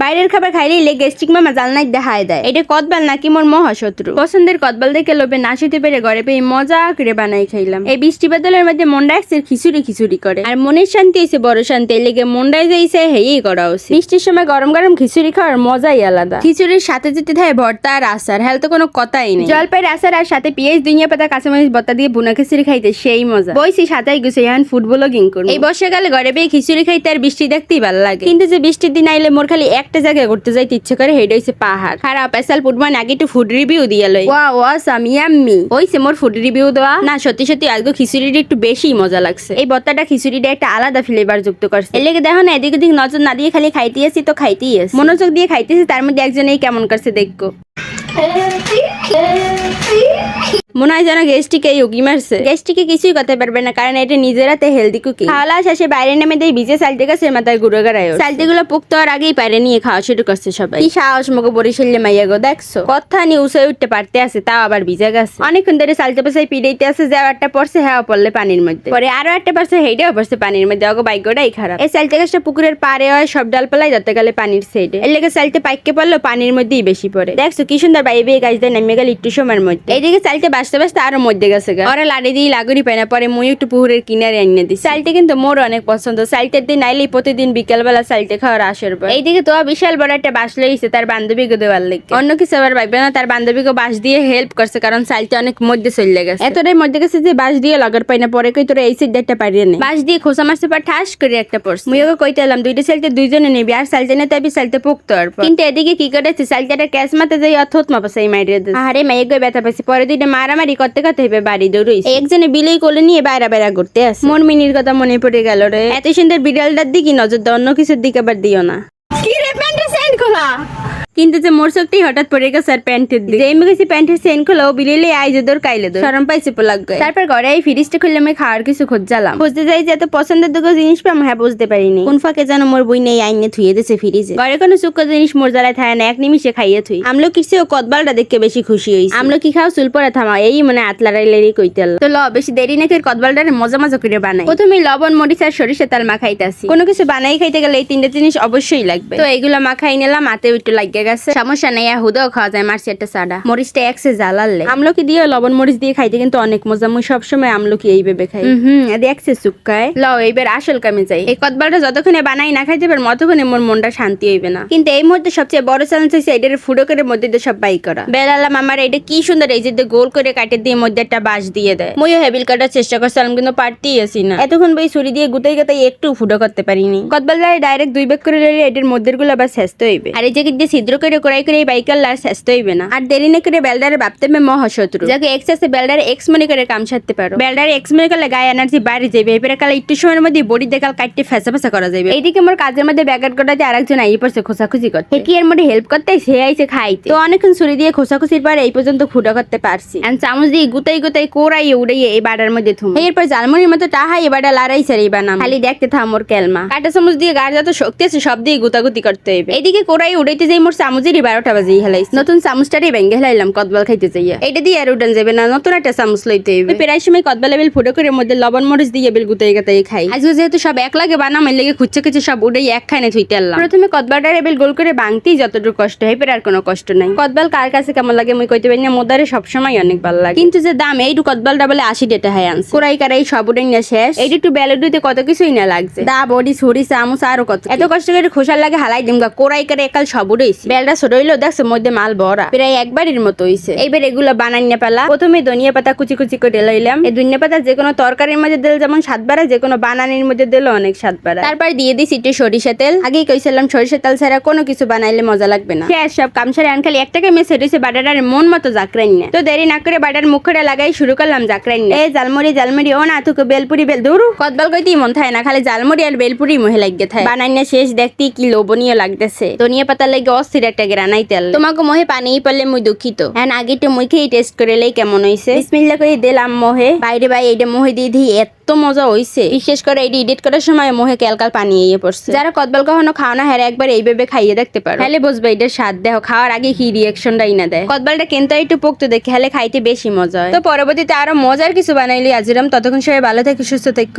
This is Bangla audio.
বাইরের খাবার খাইলে ইলে গেস্ট্রিক মামা জালনাই দেখায় দেয়। এটা কদবাল নাকি মোর মহাশত্রু? পছন্দের কদবাল দেখে লোভে না শুতে পেরে ঘরে পেয়ে মজা করে বানাই খাইলাম। এই বৃষ্টি বাদলের মধ্যে মনটা একসে খিচুড়ি খিচুড়ি করে। আর মনের শান্তি হয়েছে বড় শান্তি। লেগে মনটাই যাইছে হেই করা উচিত। বৃষ্টির সময় গরম গরম খিচুড়ি খাওয়ার মজাই আলাদা। খিচুড়ির সাথে যেতে থাকে ভর্তা আর আচার। হ্যাঁ তো কোনো কথাই নেই। জলপাইয়ের আচার আর সাথে পেঁয়াজ দুনিয়া পাতা, কাঁচামরিচ বত্তা দিয়ে বুনা খিচুড়ি খাইতে সেই মজা। বইছি সাথে গুছে এখন ফুটবলও গিং করব। এই বর্ষাকালে ঘরে পেয়ে খিচুড়ি খাইতে আর বৃষ্টি দেখতেই ভালো লাগে। কিন্তু যে বৃষ্টির দিন আইলে মোর খালি একটা জায়গায় ঘুরতে যাইতে ইচ্ছে করে হেডে হইছে পাহাড়। খারাপ এসাল ফুটবল আগে একটু ফুড রিভিউ দিয়ে লই। ওয়া ওয়া সামি আম্মি ওইছে মোর ফুড রিভিউ দেওয়া। না সত্যি সত্যি আজকে খিচুড়িটা একটু বেশি মজা লাগছে। এই বত্তাটা খিচুড়িটা একটা আলাদা ফ্লেভার যুক্ত করছে। এর লেগে দেখো না এদিক ওদিক নজর না দিয়ে খালি খাইতেই আছি তো খাইতেই আছি। মনোযোগ দিয়ে খাইতেছি তার মধ্যে একজনেই কেমন করছে দেখো মনে হয় যেন গেস্টিকে উকি মারছে। গেস্টিকে কিছুই করতে পারবে না, কারণ এটা নিজের হাতে হেলদি কুকি খাওয়া শেষে বাইরে নেমে দেয় ভিজে সালতে গেছে মাথায় গুঁড়ো গাড়ায় সালতে গুলো পুক্ত আর আগেই পারে নিয়ে খাওয়া শুরু করছে সবাই। সাহস মুখে বরিশালে মাইয়া গো, দেখছ? কথা নিয়ে উসে উঠতে পারতে আছে, তাও আবার ভিজে গেছে। অনেকক্ষণ ধরে সালতে পাশে পিড়াইতে আছে, যে একটা পড়ছে হ্যাঁ পড়লে পানির মধ্যে। পরে আরও একটা পড়ছে, হেইটাও পড়ছে পানির মধ্যে। অগো বাইকটাই খারাপ। এই সালতে গাছটা পুকুরের পারে হয়, সব ডালপালাই যাতে গেলে পানির সাইডে এর লেগে সালতে পাইকে পড়ল পানির মধ্যেই বেশি পড়ে। দেখছ কি সুন্দর বাইবে গাছ দিয়ে নেমে গেল একটু সময়ের মধ্যে। এইদিকে চালতে বাঁচতে বাঁচতে আরও মধ্যে গেছে গা। ওরা লাড়ি দিয়ে লাগুরি পায় না পরে মুই একটু পুকুরের কিনারে এনে দিই চালতে কিন্তু মোর অনেক পছন্দ। চালতের দিন আইলেই প্রতিদিন বিকেলবেলা চালতে খাওয়ার আসর পর। এইদিকে তো বিশাল বড় একটা বাস লইছে তার বান্ধবীকে দেওয়ার লেগে। অন্য কিছু আবার ভাববে না তার বান্ধবীকে বাস দিয়ে হেল্প করছে কারণ চালতে অনেক মধ্যে চলে গেছে। এতটাই মধ্যে গেছে যে বাস দিয়ে লাগার পাই না পরে কই তোরা এই সাইড একটা পারিয়ে নে। বাস দিয়ে খোসা মারছে পর ঠাস করে একটা পড়ছে। মুই ওকে কইতে এলাম দুইটা চালতে দুইজনে নিবি আর চালতে না তাবি চালতে পোক্ত কিন্তু এদিকে কি করেছে? চালটাটা ক্যাশ মাতে যাই অথত মাপাসাই মারিয়ে দিচ্ছে আরে মেয়ে গই ব্যথা পাইছে। পরে দুইটা মারামারি করতে করতে হেবে বাড়ি দৌড়ইছে। একজনে বিলেই কোলে নিয়ে বাইরা বাইরা ঘুরতে আসে। মোর মিনির কথা মনে পড়ে গেল রে। এত সুন্দর বিড়ালটার দিকে নজর দাও অন্য কিছুর দিকে আবার দিও না। কি রে প্যান্টটা সেন্ড খোলা? কিন্তু যে মোর চোখটি হঠাৎ পড়ে গেছে আর প্যান্টের দিকে। যেই গেছি প্যান্টের সেন খোলা বিলেলে আই যে দোর কাইলে দোর শরম পাইছে পোলাগ গায়ে। তারপর ঘরে এই ফ্রিজটা খুললে আমি খাওয়ার কিছু খোঁজালাম খুঁজতে যাই যে এত পছন্দের দুটো জিনিস পাম হ্যাঁ বুঝতে পারিনি। কোন ফাঁকে যেন মোর বই নেই আইনে থুয়ে দিছে ফ্রিজে। ঘরে কোনো চুক্ক জিনিস মোর জ্বালায় থাকে না এক নিমিষে খাইয়ে থুই। আমলো কিছু ও কদবালটা দেখে বেশি খুশি হইছে। আমলো কি খাও চুল পরে থামা এই মনে আতলারাই লেরি কইতে আল্লাহ। তো ল বেশি দেরি নাকি কদবালটারে মজা মজা করে বানাই। প্রথমে লবণ মরিচ আর সরিষা তেল মাখাইতাছি। কোনো কিছু বানাই খাইতে গেলে এই তিনটা জিনিস অবশ্যই লাগবে। তো এইগুলো মাখাই নিলাম হাতে একটু লাগিয়ে গেছে। সমস্যা নেই হুদাও খাওয়া যায় মারছি একটা সাডা। মরিচটা একসে জ্বালালে। আমলকি দিয়ে লবণ মরিচ দিয়ে খাইতে কিন্তু অনেক মজা। মুই সবসময় আমলকি এই ভেবে খাই হুম একসে শুকায়। ল এইবার আসল কামে যাই। এই কদবালটা যতক্ষণে বানাই না খাইতে পার মতক্ষণে মোর মনটা শান্তি হইবে না। কিন্তু এই মুহূর্তে সবচেয়ে বড় চ্যালেঞ্জ হচ্ছে এটার ফুডকের মধ্যে দিয়ে সব বাই করা। বেলালাম আমার এটা কি সুন্দর এই যে গোল করে কাটে দিয়ে মধ্যে একটা বাঁশ দিয়ে দেয়। মইও হেবিল কাটার চেষ্টা করছিলাম কিন্তু পারতেই আসি না। এতক্ষণ বই ছুরি দিয়ে গুতাই গাতাই একটু ফুটো করতে পারিনি। কদবালটারে ডাইরেক্ট দুই ব্যাগ করে এটার মধ্যে গুলো আবার শেষ হইবে। আর এই যে দিয়ে ছিদ্র করে করাই করে এই বাইকার লার শেষ হইবে না। আর দেরি না করে বেলডারে ভাবতে মে মহাশত্রু যাকে এক্স আছে বেলডারে এক্স মনে করে কাম সারতে পারো। বেলডারে এক্স মনে করলে গায়ে এনার্জি বাড়ি যাবে এবারে কালে একটু সময়ের মধ্যে বডি দেখাল কাটতে ফেসা ফেসা করা যাবে এইদিকে মোর কাজের মধ্যে ব্যাগাট কটাতে আরেকজন আই পড়ছে খোসাখুচি করতে। কি এর মধ্যে হেল্প করতে? সে আইছে খাইতে। তো অনেকক্ষণ ছুরি দিয়ে খোসাখুচির পর এই পর্যন্ত ফুটো করতে পারছি। আর চামচ দিয়ে গুতাই গুতাই কোরাইয়ে উড়াইয়ে এই বাড়ার মধ্যে থুম। এরপর জালমুনির মতো টাহাই এবারে লারাই সারি বানাম। খালি দেখতে থাম মোর কেলমা। কাটা চামচ দিয়ে গাড় যত শক্তি আছে সব দিয়ে গুতাগুতি করতে হইবে। এইদিকে কোরাই উড়াইতে যাই মোর চামচেরই বারোটা বাজে হেলাইছ নতুন চামচটারই ভেঙে হেলাইলাম কদবাল খাইতে যাইয়া। এটা দিয়ে আর উঠান যাবে না নতুন একটা চামচ লইতে হইবে প্রায় সময় কদবাল বেল ফুটো করে মধ্যে লবণ মরিচ দিয়ে বেল গুতাই গাতাই খাই। আজকে যেহেতু সব এক লাগে বানাম এর লেগে খুঁজছে খুঁজছে সব উড়াই এক খানে থুইতে আনলাম প্রথমে কদবালটার বেল গোল করে বাংতেই যতটুকু কষ্ট হয় আর কোনো কষ্ট নাই। কদবাল কার কাছে কেমন লাগে মুই কইতে পারি না মোদারে সবসময় অনেক ভালো লাগে। কিন্তু যে দাম এইটু কদবালটা বলে আশি ডেটা হাই আনছে। কোরাই কারাই সব উড়াই না শেষ। এইটা একটু বেলুডুতে কত কিছুই না লাগছে। দা বডি ছুরি চামচ আরও কত এত কষ্ট করে খোসার লাগে হালাই দিমগা কোরাই করে একাল সব উড়াইছি। বেলটা ছোট সরইলো দেখছে মধ্যে মাল ভরা। প্রায় একবারের মতো হইছে। এইবার এগুলো বানাই না পেলা। প্রথমে ধনিয়া পাতা কুচি কুচি করে লইলাম। এই ধনিয়া পাতা যে কোনো তরকারির মধ্যে দিল যেমন স্বাদ বাড়ায় যে কোনো বানানির মধ্যে দিল অনেক স্বাদ বাড়ায় তারপর দিয়ে দিছি একটু সরিষা তেল। আগেই কইছিলাম সরিষা তেল ছাড়া কোনো কিছু বানাইলে মজা লাগবে না। শেষ সব কামসারে আন খালি একটা কামে সেটিছে বাটার মন মতো জাকরাইন না তো দেরি না করে বাটার মুখরে লাগাই শুরু করলাম জাকরাইন এ জালমুড়ি জালমুড়ি ও না, তুকে বেলপুরি বেল দূর কদবাল কইতেই মন থাকে না, খালি জালমুড়ি আর বেলপুরি মুহে লাগিয়ে থাকে বানাই না শেষ দেখতে কি লোভনীয় লাগতেছে। ধনিয়া পাতা লাগে অস্থির একটা গ্রানাই তেল তোমাকে মোহে পানি পড়লে মুই দুঃখিত। হ্যাঁ একটু মুখেই টেস্ট করে লেই কেমন হইছে। বিসমিল্লা করে দিলাম মোহে। বাইরে মোহে দিয়ে দিই এত মজা হইছে। বিশেষ করে এইটা এডিট করার সময় মোহে ক্যালকাল পানি ইয়ে পড়ছে। যারা কদবাল কখনো খাও না হ্যাঁ একবার এইভাবে খাইয়ে দেখতে পারো। হ্যালে বুঝবে এটার স্বাদ দেহ খাওয়ার আগে কি রিয়াকশনটাই না দেয়। কদবালটা কিন্তু একটু পোক্ত দেখে হলে খাইতে বেশি মজা হয়। তো পরবর্তীতে আরও মজার কিছু বানাইলি আজিরাম। ততক্ষণ সবাই ভালো থেকে সুস্থ থেকো।